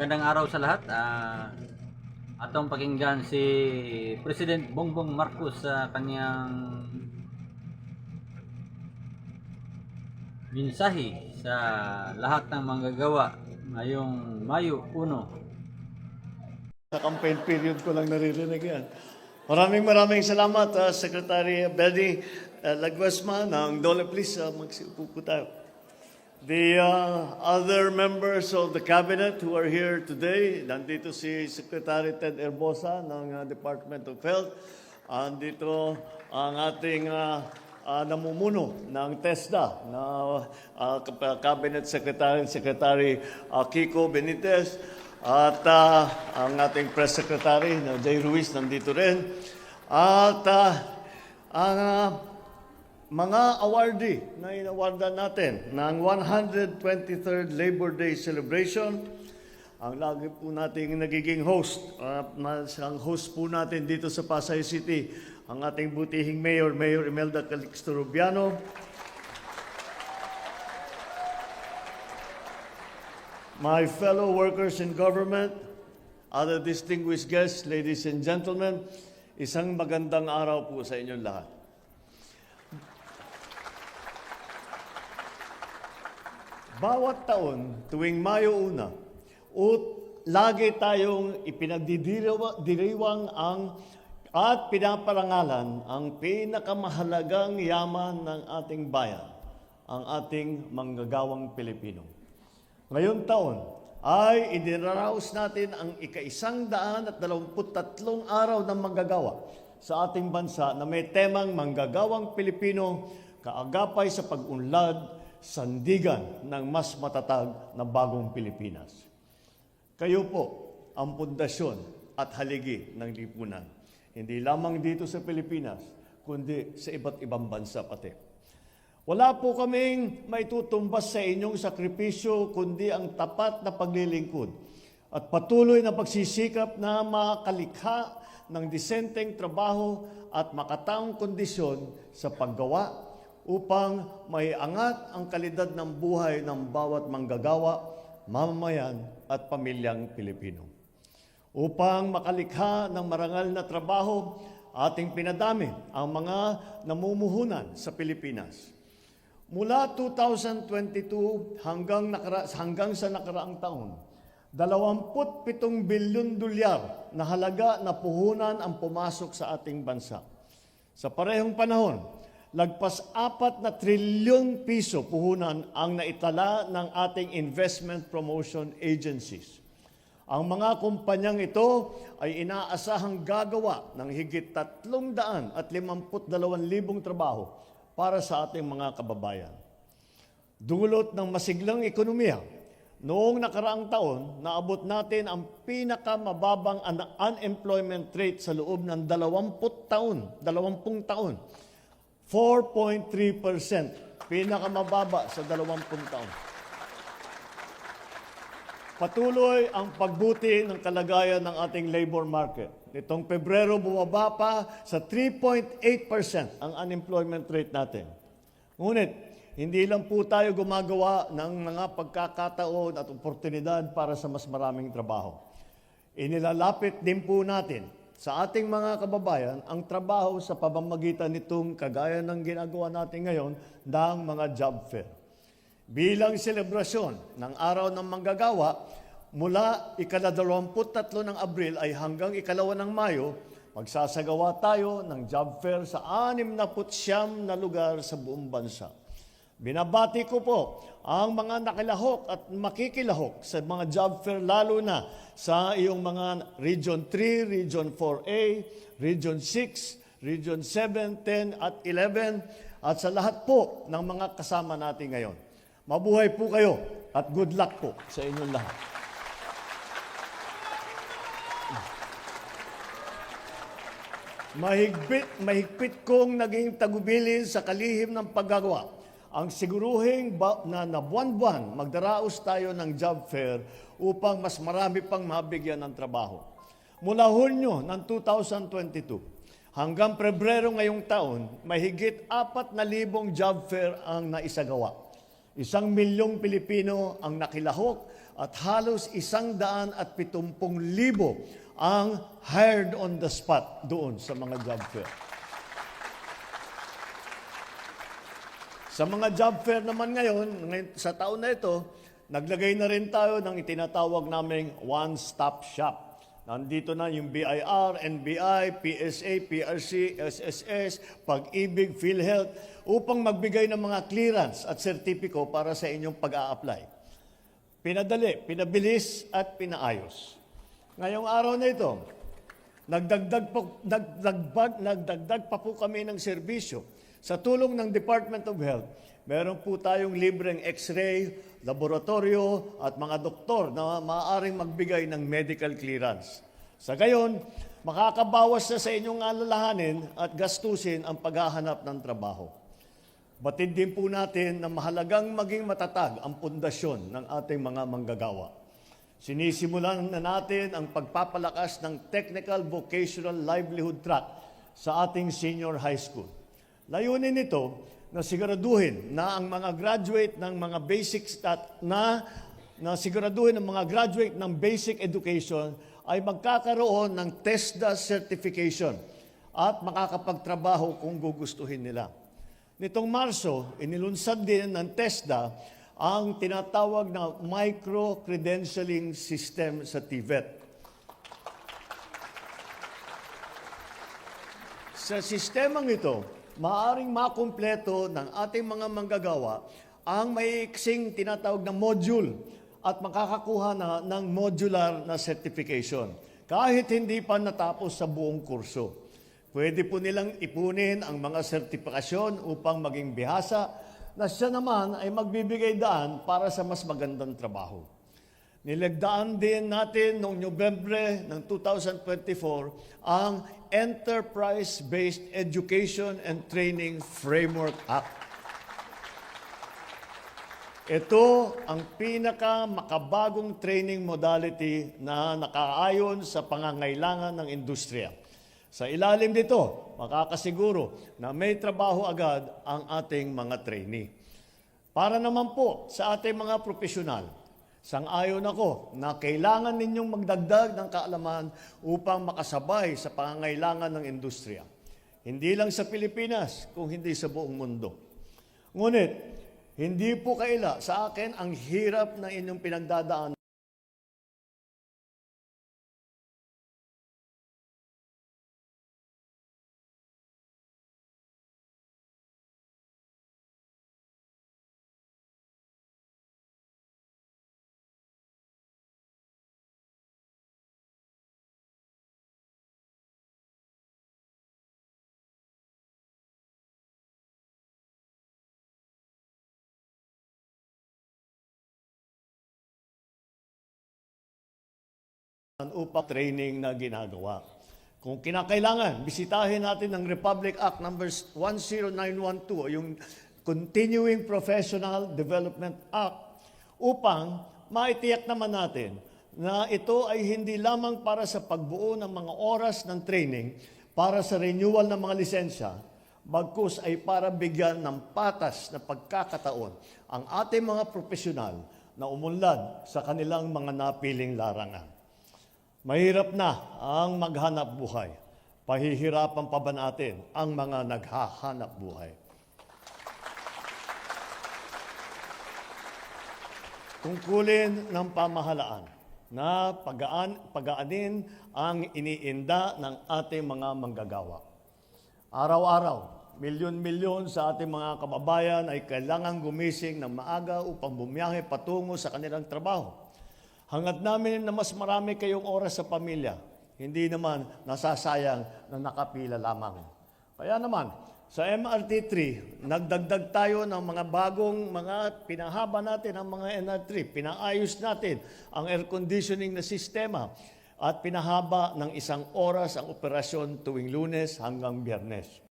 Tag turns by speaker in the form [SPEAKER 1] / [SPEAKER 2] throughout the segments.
[SPEAKER 1] Magandang araw sa lahat. Ah, atong pakinggan si President Bongbong Marcos sa kanyang mensahe sa lahat ng manggagawa ngayong Mayo 1.
[SPEAKER 2] Sa campaign period ko lang naririnig yan. Maraming maraming salamat, uh, Secretary Beldi uh, Laguesma ng Dole. Please, uh, magsiupo po tayo. The uh, other members of the cabinet who are here today, nandito si Secretary Ted Erbosa ng uh, Department of Health. Andito ang ating uh, uh, namumuno ng TESDA na uh, Cabinet Secretary, Secretary uh, Kiko Benitez. At uh, ang ating press secretary na Jay Ruiz nandito rin. At uh, ang uh, mga awardee na inawardan natin ng 123rd Labor Day Celebration, ang lagi po nating nagiging host, uh, ang host po natin dito sa Pasay City, ang ating butihing mayor, Mayor Imelda Calixto Rubiano, My fellow workers in government, other distinguished guests, ladies and gentlemen, isang magandang araw po sa inyong lahat. Bawat taon, tuwing Mayo una, ut lagi tayong ipinagdidiriwang ang at pinaparangalan ang pinakamahalagang yaman ng ating bayan, ang ating manggagawang Pilipino. Ngayon taon ay iniraraos natin ang ika-isang daan at dalawamput tatlong araw ng manggagawa sa ating bansa na may temang manggagawang Pilipino kaagapay sa pag-unlad, sandigan ng mas matatag na bagong Pilipinas. Kayo po ang pundasyon at haligi ng lipunan. Hindi lamang dito sa Pilipinas, kundi sa iba't ibang bansa pati. Wala po kaming maitutumbas sa inyong sakripisyo, kundi ang tapat na paglilingkod at patuloy na pagsisikap na makalikha ng disenteng trabaho at makataong kondisyon sa paggawa upang may angat ang kalidad ng buhay ng bawat manggagawa, mamamayan at pamilyang Pilipino. Upang makalikha ng marangal na trabaho, ating pinadami ang mga namumuhunan sa Pilipinas. Mula 2022 hanggang, nakara- hanggang sa nakaraang taon, 27 bilyon dolyar na halaga na puhunan ang pumasok sa ating bansa. Sa parehong panahon, lagpas apat na trilyong piso puhunan ang naitala ng ating investment promotion agencies. Ang mga kumpanyang ito ay inaasahang gagawa ng higit 352,000 trabaho para sa ating mga kababayan. Dulot ng masiglang ekonomiya, noong nakaraang taon, naabot natin ang pinakamababang un- unemployment rate sa loob ng 20 taon, 20 taon. 4.3%, pinakamababa sa 20 taon. Patuloy ang pagbuti ng kalagayan ng ating labor market. Nitong Pebrero, bumaba pa sa 3.8% ang unemployment rate natin. Ngunit, hindi lang po tayo gumagawa ng mga pagkakataon at oportunidad para sa mas maraming trabaho. Inilalapit din po natin sa ating mga kababayan ang trabaho sa pamamagitan nitong kagaya ng ginagawa natin ngayon ng mga job fair bilang selebrasyon ng araw ng manggagawa mula ikadalawamput-tatlo ng Abril ay hanggang ikalawa ng Mayo, magsasagawa tayo ng job fair sa anim na putsyam na lugar sa buong bansa. Binabati ko po ang mga nakilahok at makikilahok sa mga job fair lalo na sa iyong mga Region 3, Region 4A, Region 6, Region 7, 10 at 11 at sa lahat po ng mga kasama natin ngayon. Mabuhay po kayo at good luck po sa inyong lahat. Mahigpit, mahigpit kong naging tagubilin sa kalihim ng paggagawa. Ang siguruhing ba, na, na buwan-buwan magdaraos tayo ng job fair upang mas marami pang mabigyan ng trabaho. Mula Hunyo ng 2022 hanggang Pebrero ngayong taon, mahigit apat na libong job fair ang naisagawa. Isang milyong Pilipino ang nakilahok at halos isang daan at pitumpong libo ang hired on the spot doon sa mga job fair. Sa mga job fair naman ngayon, ngay- sa taon na ito, naglagay na rin tayo ng itinatawag naming one-stop shop. Nandito na yung BIR, NBI, PSA, PRC, SSS, Pag-ibig, PhilHealth, upang magbigay ng mga clearance at sertipiko para sa inyong pag-a-apply. Pinadali, pinabilis at pinaayos. Ngayong araw na ito, nagdagdag pa, nagdagdag, nagdagdag pa po kami ng serbisyo. Sa tulong ng Department of Health, meron po tayong libreng x-ray, laboratorio at mga doktor na maaaring magbigay ng medical clearance. Sa gayon, makakabawas na sa inyong alalahanin at gastusin ang paghahanap ng trabaho. Batid din po natin na mahalagang maging matatag ang pundasyon ng ating mga manggagawa. Sinisimulan na natin ang pagpapalakas ng Technical Vocational Livelihood Track sa ating senior high school. Layunin nito na siguraduhin na ang mga graduate ng mga basic stat na na siguraduhin ang mga graduate ng basic education ay magkakaroon ng TESDA certification at makakapagtrabaho kung gugustuhin nila. Nitong Marso, inilunsad din ng TESDA ang tinatawag na micro-credentialing system sa TVET. Sa sistemang ito, maaaring makumpleto ng ating mga manggagawa ang maiiksing tinatawag na module at makakakuha na ng modular na certification kahit hindi pa natapos sa buong kurso. Pwede po nilang ipunin ang mga sertifikasyon upang maging bihasa na siya naman ay magbibigay daan para sa mas magandang trabaho. Nilagdaan din natin noong Nobyembre ng 2024 ang Enterprise-Based Education and Training Framework Act. Ito ang pinaka makabagong training modality na nakaayon sa pangangailangan ng industriya. Sa ilalim nito, makakasiguro na may trabaho agad ang ating mga trainee. Para naman po sa ating mga profesional, sang-ayon ako na kailangan ninyong magdagdag ng kaalaman upang makasabay sa pangangailangan ng industriya. Hindi lang sa Pilipinas, kung hindi sa buong mundo. Ngunit, hindi po kaila sa akin ang hirap na inyong pinagdadaan upang training na ginagawa. Kung kinakailangan, bisitahin natin ang Republic Act numbers 10912, yung Continuing Professional Development Act, upang maitiyak naman natin na ito ay hindi lamang para sa pagbuo ng mga oras ng training para sa renewal ng mga lisensya, bagkus ay para bigyan ng patas na pagkakataon ang ating mga profesional na umunlad sa kanilang mga napiling larangan. Mahirap na ang maghanap buhay. Pahihirapan pa ba natin ang mga naghahanap buhay? Tungkulin ng pamahalaan na pagaan, pagaanin ang iniinda ng ating mga manggagawa. Araw-araw, milyon-milyon sa ating mga kababayan ay kailangang gumising ng maaga upang bumiyahe patungo sa kanilang trabaho. Hangad namin na mas marami kayong oras sa pamilya, hindi naman nasasayang na nakapila lamang. Kaya naman, sa MRT3, nagdagdag tayo ng mga bagong mga pinahaba natin ang mga NR3, pinaayos natin ang air conditioning na sistema at pinahaba ng isang oras ang operasyon tuwing lunes hanggang biyernes.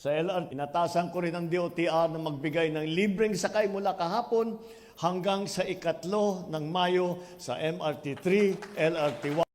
[SPEAKER 2] Sa LR, pinatasan ko rin ang DOTR na magbigay ng libreng sakay mula kahapon hanggang sa ikatlo ng Mayo sa MRT3, LRT1.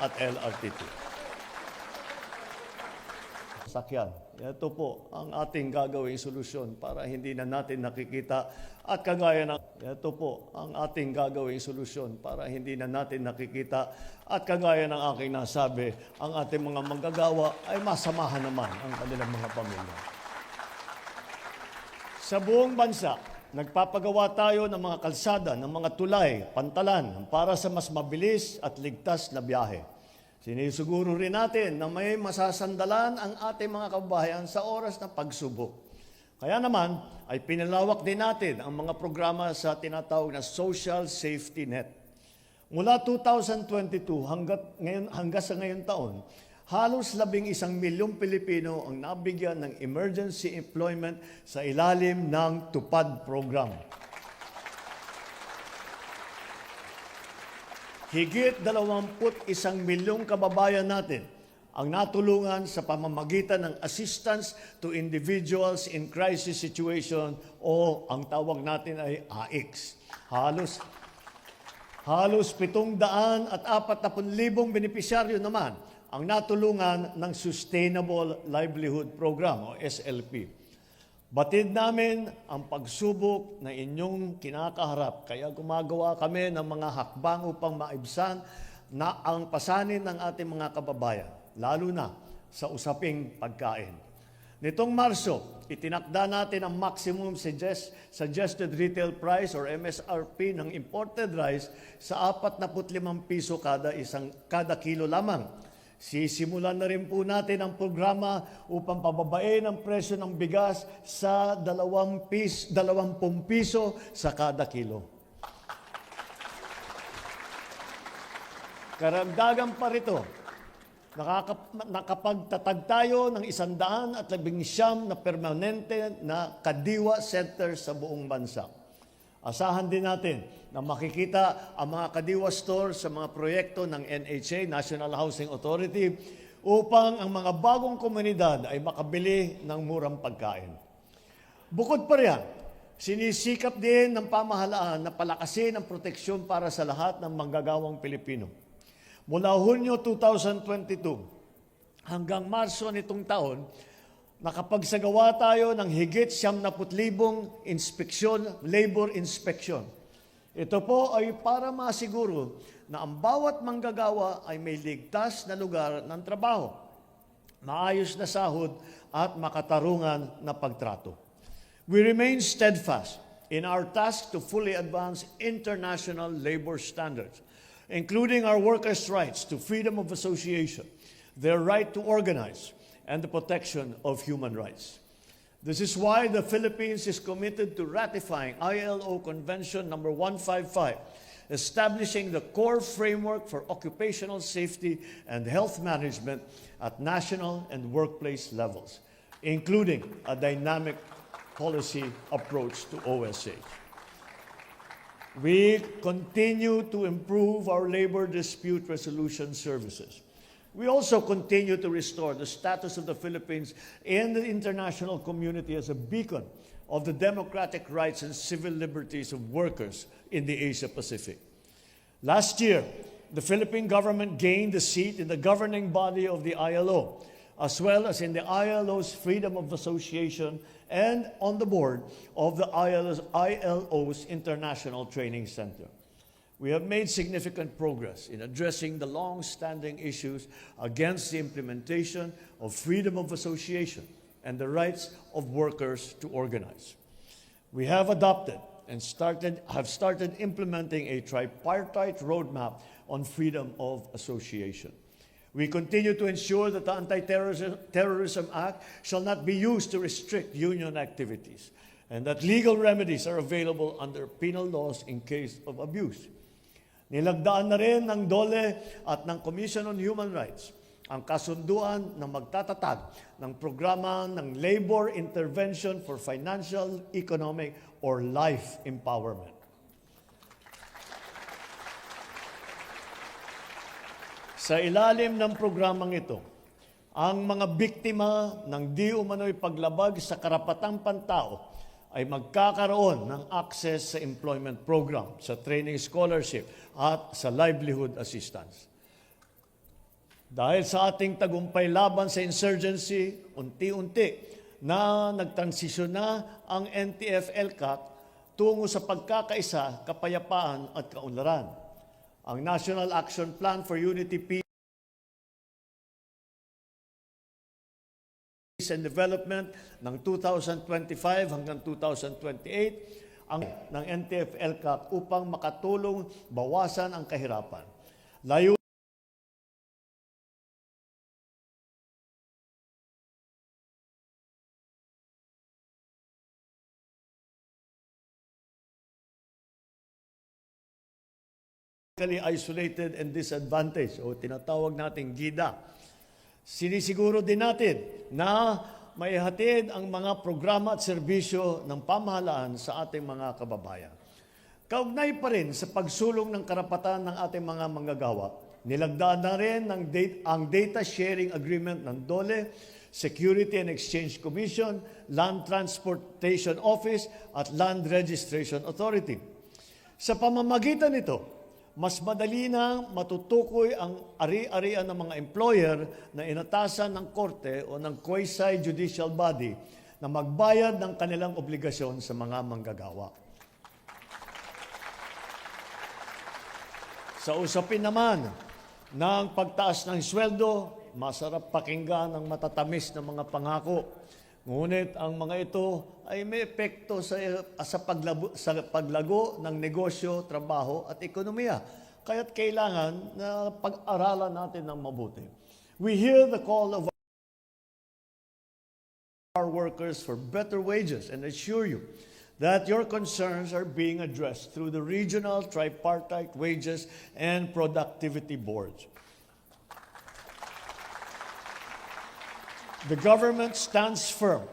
[SPEAKER 2] At LRT2. Sakyan. Ito po ang ating gagawing solusyon para hindi na natin nakikita at kagaya ng ito po ang ating gagawing solusyon para hindi na natin nakikita at kagaya ng aking nasabi, ang ating mga manggagawa ay masamahan naman ang kanilang mga pamilya. Sa buong bansa, nagpapagawa tayo ng mga kalsada, ng mga tulay, pantalan para sa mas mabilis at ligtas na biyahe. Sinisiguro rin natin na may masasandalan ang ating mga kababayan sa oras ng pagsubok. Kaya naman ay pinalawak din natin ang mga programa sa tinatawag na Social Safety Net. Mula 2022 hanggat ngayon, hanggang sa ngayon taon, halos labing isang milyong Pilipino ang nabigyan ng emergency employment sa ilalim ng TUPAD program. Higit 21 milyong kababayan natin ang natulungan sa pamamagitan ng assistance to individuals in crisis situation o ang tawag natin ay AIX. Halos Halos 700 at 40,000 benepisyaryo naman ang natulungan ng Sustainable Livelihood Program o SLP. Batid namin ang pagsubok na inyong kinakaharap kaya gumagawa kami ng mga hakbang upang maibsan na ang pasanin ng ating mga kababayan, lalo na sa usaping pagkain. Nitong Marso, itinakda natin ang maximum suggest, suggested retail price or MSRP ng imported rice sa 45 piso kada isang kada kilo lamang. Sisimulan na rin po natin ang programa upang pababain ang presyo ng bigas sa 2 pis, 20 piso sa kada kilo. Karagdagan pa rito, nakaka- nakapagtatag tayo ng isandaan at labing siyam na permanente na kadiwa center sa buong bansa. Asahan din natin na makikita ang mga kadiwa stores sa mga proyekto ng NHA, National Housing Authority, upang ang mga bagong komunidad ay makabili ng murang pagkain. Bukod pa riyan, sinisikap din ng pamahalaan na palakasin ang proteksyon para sa lahat ng manggagawang Pilipino. Mula Hunyo 2022 hanggang Marso nitong taon, nakapagsagawa tayo ng higit 70,000 inspeksyon, labor inspection. Ito po ay para masiguro na ang bawat manggagawa ay may ligtas na lugar ng trabaho, maayos na sahod at makatarungan na pagtrato. We remain steadfast in our task to fully advance international labor standards, including our workers' rights to freedom of association, their right to organize, and the protection of human rights. This is why the Philippines is committed to ratifying ILO Convention number 155, establishing the core framework for occupational safety and health management at national and workplace levels, including a dynamic policy approach to OSH. We continue to improve our labor dispute resolution services. We also continue to restore the status of the Philippines in the international community as a beacon of the democratic rights and civil liberties of workers in the Asia Pacific. Last year, the Philippine government gained a seat in the governing body of the ILO, as well as in the ILO's Freedom of Association and on the board of the ILO's, ILO's International Training Center. We have made significant progress in addressing the long standing issues against the implementation of freedom of association and the rights of workers to organize. We have adopted and started, have started implementing a tripartite roadmap on freedom of association. We continue to ensure that the Anti-Terrorism Terrorism Act shall not be used to restrict union activities and that legal remedies are available under penal laws in case of abuse. Nilagdaan na rin ng DOLE at ng Commission on Human Rights ang kasunduan na magtatatag ng programa ng Labor Intervention for Financial, Economic, or Life Empowerment. Sa ilalim ng programang ito, ang mga biktima ng di umano'y paglabag sa karapatang pantao ay magkakaroon ng access sa employment program, sa training scholarship at sa livelihood assistance. Dahil sa ating tagumpay laban sa insurgency, unti-unti na nagtransisyon na ang NTF-ELCAT tungo sa pagkakaisa, kapayapaan at kaunlaran. Ang National Action Plan for Unity, Peace and Development ng 2025 hanggang 2028 ang ng NTF-ELCAT upang makatulong bawasan ang kahirapan. Layo isolated and disadvantaged o tinatawag nating GIDA. Sinisiguro din natin na may hatid ang mga programa at serbisyo ng pamahalaan sa ating mga kababayan. Kaugnay pa rin sa pagsulong ng karapatan ng ating mga manggagawa, nilagdaan na rin ng date, ang Data Sharing Agreement ng DOLE, Security and Exchange Commission, Land Transportation Office at Land Registration Authority. Sa pamamagitan nito, mas madali na matutukoy ang ari-arian ng mga employer na inatasan ng korte o ng quasi-judicial body na magbayad ng kanilang obligasyon sa mga manggagawa. Sa usapin naman ng pagtaas ng sweldo, masarap pakinggan ang matatamis na mga pangako. Ngunit ang mga ito ay may epekto sa, sa, paglabo, sa paglago ng negosyo, trabaho at ekonomiya. Kaya't kailangan na pag-aralan natin ng mabuti. We hear the call of our workers for better wages and assure you that your concerns are being addressed through the regional tripartite wages and productivity boards. The government stands firm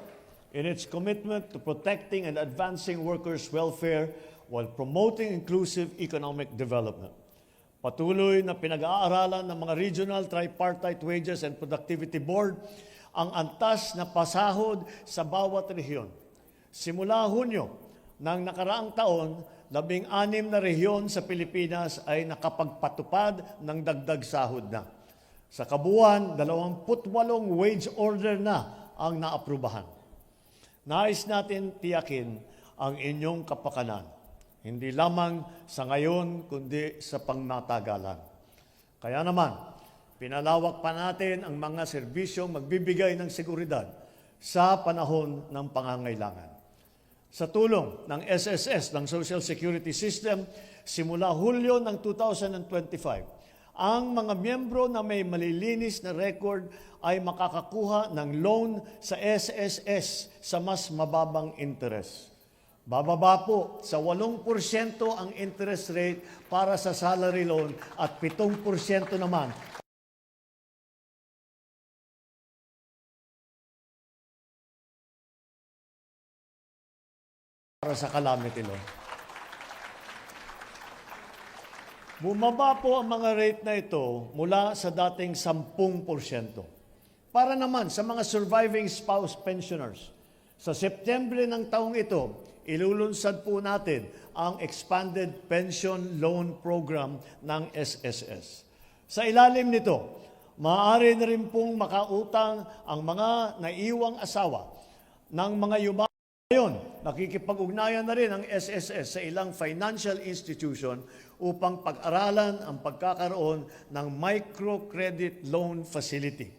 [SPEAKER 2] in its commitment to protecting and advancing workers' welfare while promoting inclusive economic development. Patuloy na pinag-aaralan ng mga regional tripartite wages and productivity board ang antas na pasahod sa bawat rehiyon. Simula Hunyo ng nakaraang taon, labing anim na rehiyon sa Pilipinas ay nakapagpatupad ng dagdag sahod na. Sa kabuuan, 28 wage order na ang naaprubahan. Nais natin tiyakin ang inyong kapakanan, hindi lamang sa ngayon, kundi sa pangmatagalan. Kaya naman, pinalawak pa natin ang mga serbisyong magbibigay ng seguridad sa panahon ng pangangailangan. Sa tulong ng SSS, ng Social Security System, simula Hulyo ng 2025, ang mga miyembro na may malilinis na record ay makakakuha ng loan sa SSS sa mas mababang interest. Bababa po sa 8% ang interest rate para sa salary loan at 7% naman para sa calamity loan. Bumaba po ang mga rate na ito mula sa dating 10%. Para naman sa mga surviving spouse pensioners, sa September ng taong ito, ilulunsad po natin ang Expanded Pension Loan Program ng SSS. Sa ilalim nito, maaari na rin pong makautang ang mga naiwang asawa ng mga yumaman ngayon, nakikipag-ugnayan na rin ang SSS sa ilang financial institution upang pag-aralan ang pagkakaroon ng microcredit loan facility.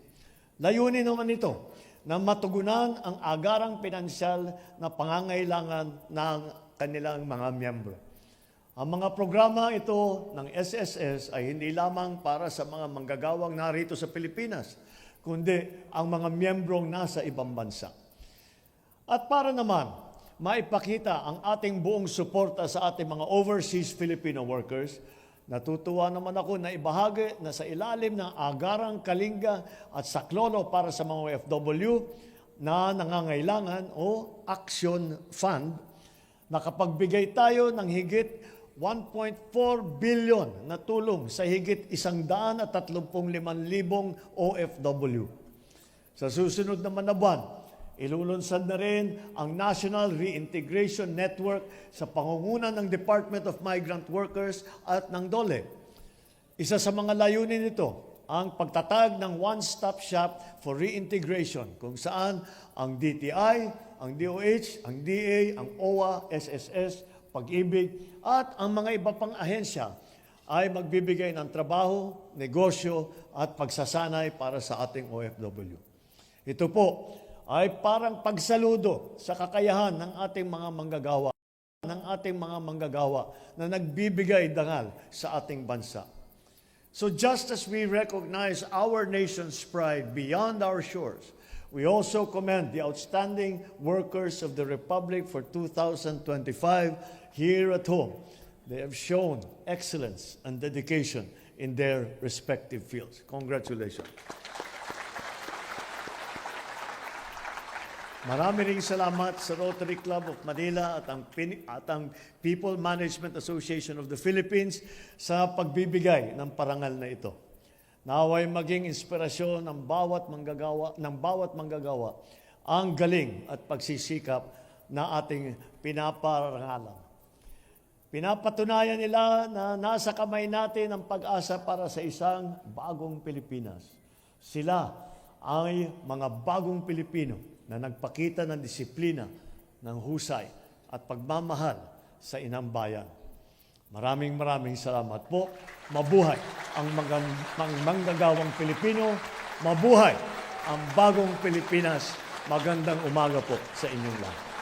[SPEAKER 2] Layunin naman ito na matugunan ang agarang pinansyal na pangangailangan ng kanilang mga miyembro. Ang mga programa ito ng SSS ay hindi lamang para sa mga manggagawang narito sa Pilipinas, kundi ang mga miyembrong nasa ibang bansa. At para naman, maipakita ang ating buong suporta sa ating mga overseas Filipino workers, natutuwa naman ako na ibahagi na sa ilalim ng agarang kalinga at saklolo para sa mga OFW na nangangailangan o Action Fund, nakapagbigay tayo ng higit 1.4 billion na tulong sa higit 135,000 OFW. Sa susunod naman na buwan, Ilulunsad na rin ang National Reintegration Network sa pangunguna ng Department of Migrant Workers at ng DOLE. Isa sa mga layunin nito ang pagtatag ng one-stop shop for reintegration kung saan ang DTI, ang DOH, ang DA, ang OWA, SSS, Pag-ibig at ang mga iba pang ahensya ay magbibigay ng trabaho, negosyo at pagsasanay para sa ating OFW. Ito po ay parang pagsaludo sa kakayahan ng ating mga manggagawa ng ating mga manggagawa na nagbibigay dangal sa ating bansa. So just as we recognize our nation's pride beyond our shores, we also commend the outstanding workers of the Republic for 2025 here at home. They have shown excellence and dedication in their respective fields. Congratulations. Marami ring salamat sa Rotary Club of Manila at ang, at ang People Management Association of the Philippines sa pagbibigay ng parangal na ito. Naway maging inspirasyon ng bawat manggagawa ng bawat manggagawa ang galing at pagsisikap na ating pinaparangalan. Pinapatunayan nila na nasa kamay natin ang pag-asa para sa isang bagong Pilipinas. Sila ay mga bagong Pilipino na nagpakita ng disiplina, ng husay at pagmamahal sa inang bayan. Maraming maraming salamat po. Mabuhay ang mga mang- manggagawang Pilipino. Mabuhay ang bagong Pilipinas. Magandang umaga po sa inyong lahat.